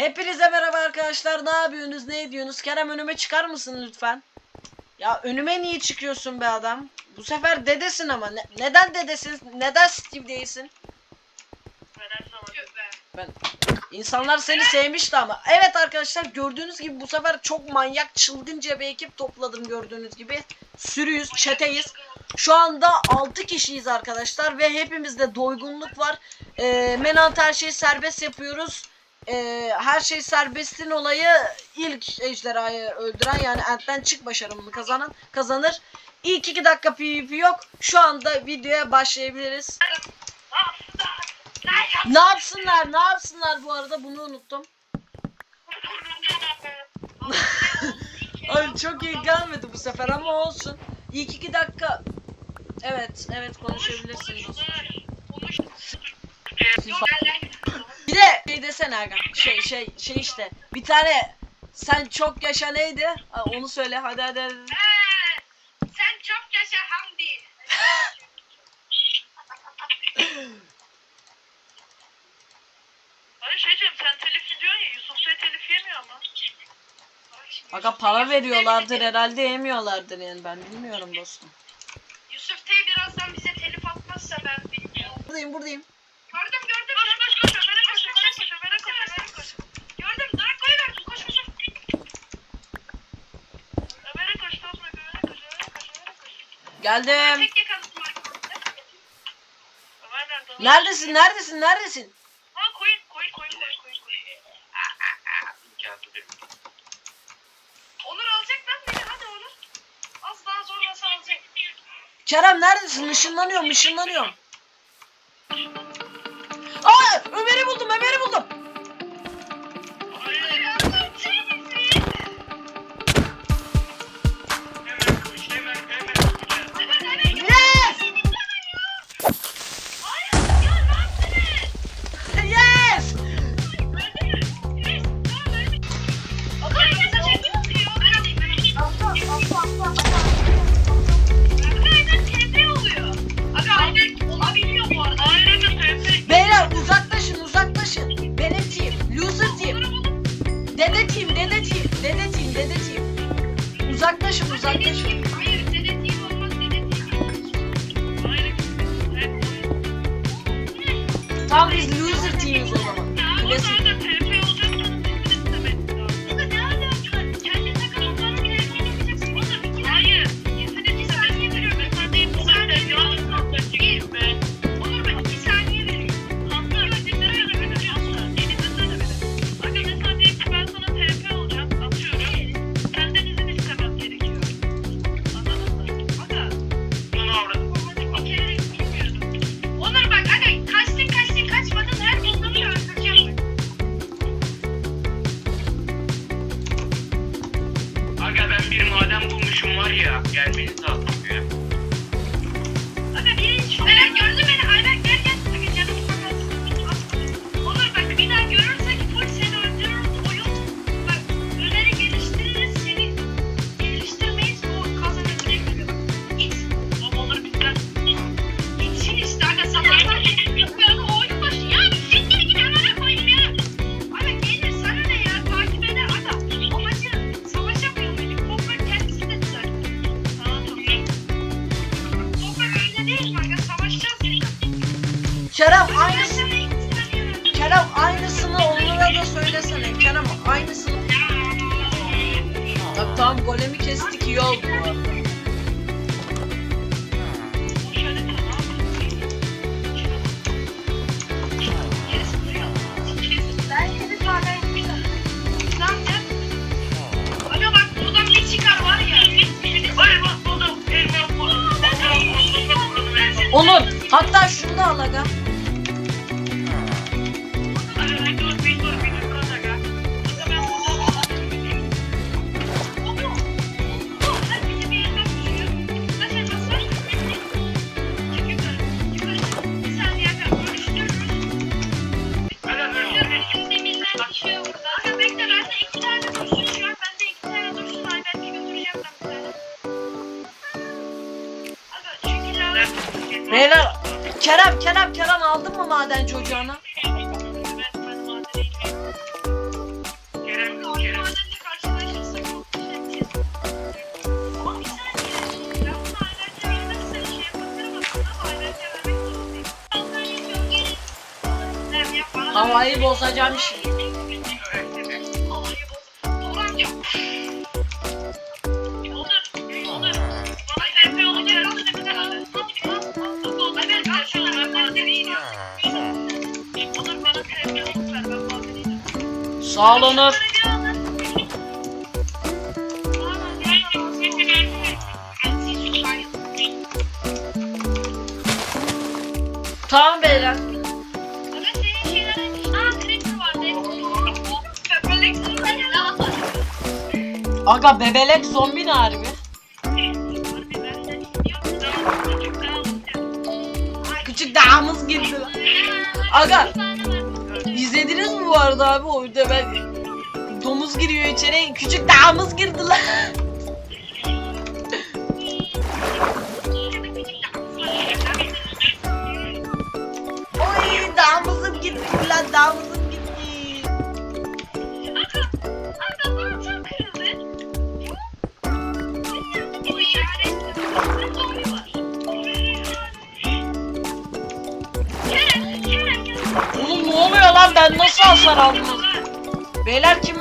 Hepinize merhaba arkadaşlar. Ne yapıyorsunuz? Ne ediyorsunuz? Kerem önüme çıkar mısın lütfen? Ya önüme niye çıkıyorsun be adam? Bu sefer dedesin ama. Ne- neden dedesin? Neden Steve değilsin? Ben İnsanlar seni sevmişti ama. Evet arkadaşlar gördüğünüz gibi bu sefer çok manyak çılgınca bir ekip topladım gördüğünüz gibi. Sürüyüz, çeteyiz. Şu anda 6 kişiyiz arkadaşlar ve hepimizde doygunluk var. Ee, Menant her şeyi serbest yapıyoruz. Ee, her şey serbestin olayı ilk ejderhayı öldüren yani Ent'ten çık başarımını kazanan kazanır. İlk 2 dakika PvP yok. Şu anda videoya başlayabiliriz. Ne yapsınlar? Ne yapsınlar bu arada? Bunu unuttum. Ay çok iyi gelmedi bu sefer ama olsun. İlk iki dakika. Evet, evet konuşabilirsiniz. Bir de şey desene Ergan. Şey şey şey işte. Bir tane sen çok yaşa neydi? Ha, Onu söyle hadi hadi hadi. Sen çok yaşa Hamdi. Hayır şeyciğim sen telif yiyorsun ya Yusuf Bey telif yemiyor ama. Aga para veriyorlardır herhalde yemiyorlardır yani ben bilmiyorum dostum. Yusuf T birazdan bize telif atmazsa ben bilmiyorum. Buradayım buradayım. Gördüm gördüm. Koş koş Ömer'e koş Ömer'e koş Ömer'e koş. Gördüm. Drako'yu verdim. Koş koş. Ömer'e koş Tozma Ömer'e koş Ömer'e koş Ömer'e koş. Geldim. Tek? Neredesin neredesin neredesin? Ha koyun koyun koyun koyun koyun koyun. Onur alacak lan beni. Hadi Onur. Az daha zorlasa alacak. Kerem neredesin? Işınlanıyorum ışınlanıyorum. Koyun. Tam biz loser teamiz o zaman. Buldum. Elmas buldum. Elmas buldum. Bak buldum elmas. Onur hatta şunu da al. Aga Kerem Kerem Kerem aldın mı madenci ocağına? Havayı bozacağım şimdi. Sağ ol Onur. Tamam beyler. Aga bebelek zombi ne harbi? Küçük dağımız girdi lan. Aga mi bu arada abi oyunda ben domuz giriyor içeri küçük dağımız girdi lan.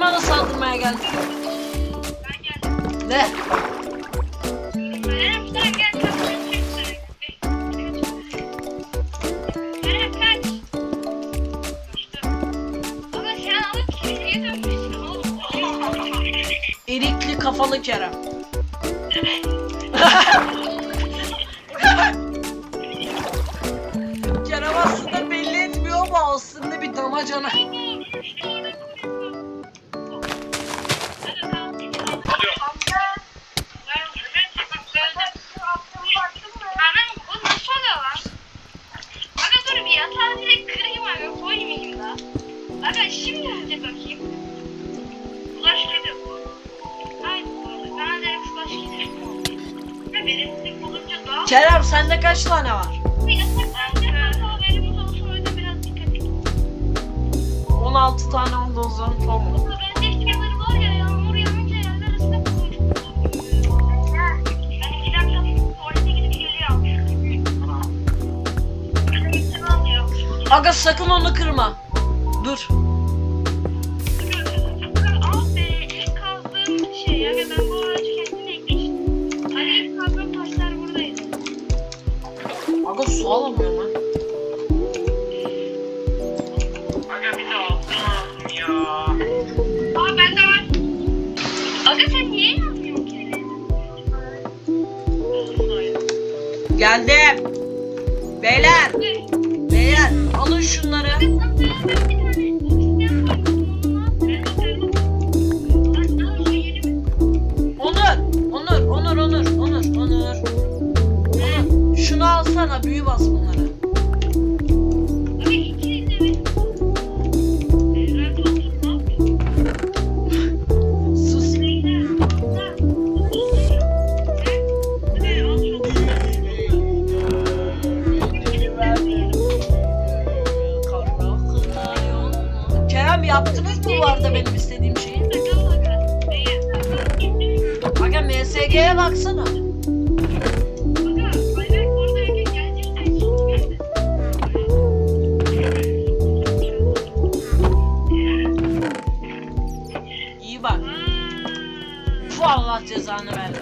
Bana saldırmaya geldi? Ne? Erikli kafalı Kerem. Kerem aslında belli etmiyor ama aslında bir damacana. Kaç tane var? bir yatak bence kanka benim olsa öyle biraz dikkat et. 16 tane oldu o zaman tamam. Aga sakın onu kırma. Dur. Geldim. Beyler. Beyler alın şunları. Onur. Onur. Onur. Onur. Onur. Onur. Şunu alsana büyü bas bu arada benim istediğim şeyi? Aga MSG'ye baksana. İyi bak. Fu Allah cezanı vermesin.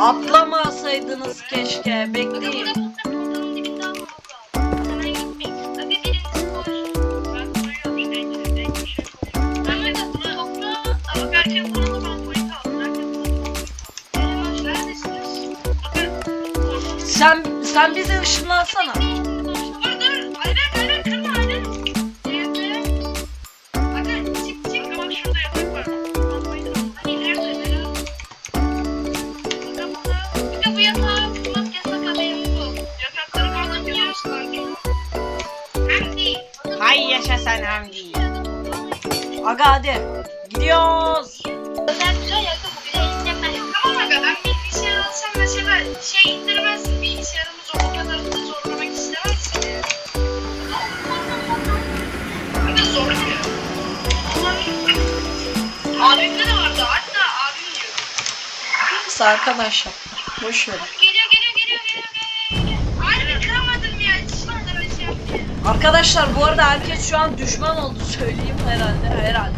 Atlamasaydınız keşke. Bekleyin. Sen sen bize ışınlansana. zaten hem değil. Aga hadi. Gidiyoruz. Özel güzel şey yakın bu bile istemez. Tamam aga ben bilgisayar alsam mesela şey indirmezsin bilgisayarımızı o kadar da zorlamak istemezsin. Aga zorluyor. Abimde de vardı hatta abim diyor. Neyse arkadaşlar. Boş verin. Arkadaşlar bu arada herkes şu an düşman oldu söyleyeyim herhalde herhalde.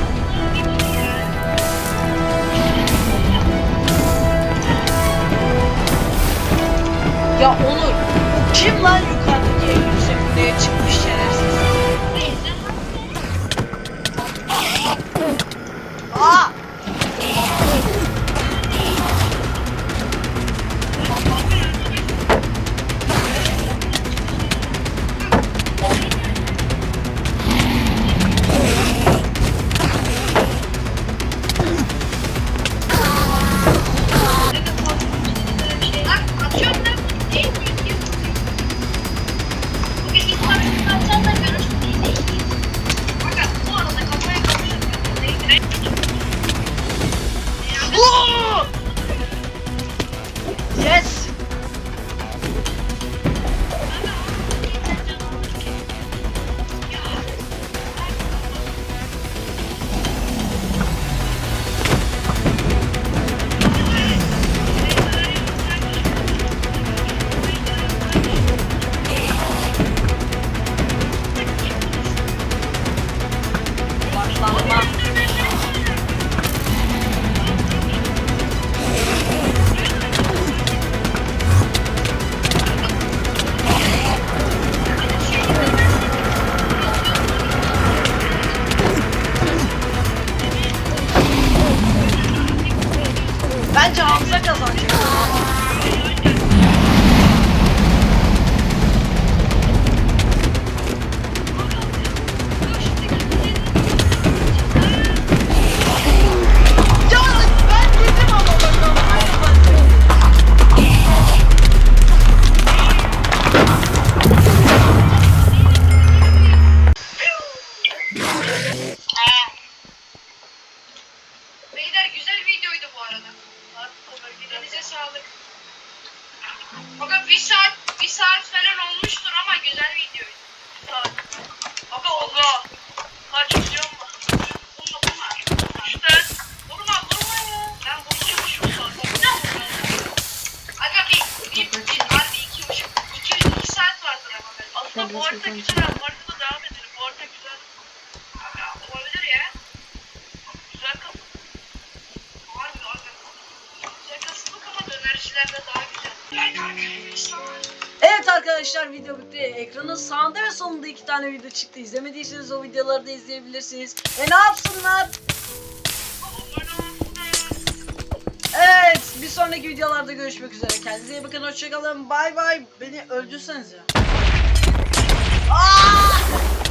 Ya Onur, kim lan yukarıdaki evin yüksekliğe çıktı? çıktı. İzlemediyseniz o videoları da izleyebilirsiniz. E ne yapsınlar? Evet bir sonraki videolarda görüşmek üzere. Kendinize iyi bakın. Hoşçakalın. Bay bay. Beni öldürseniz ya. Aa!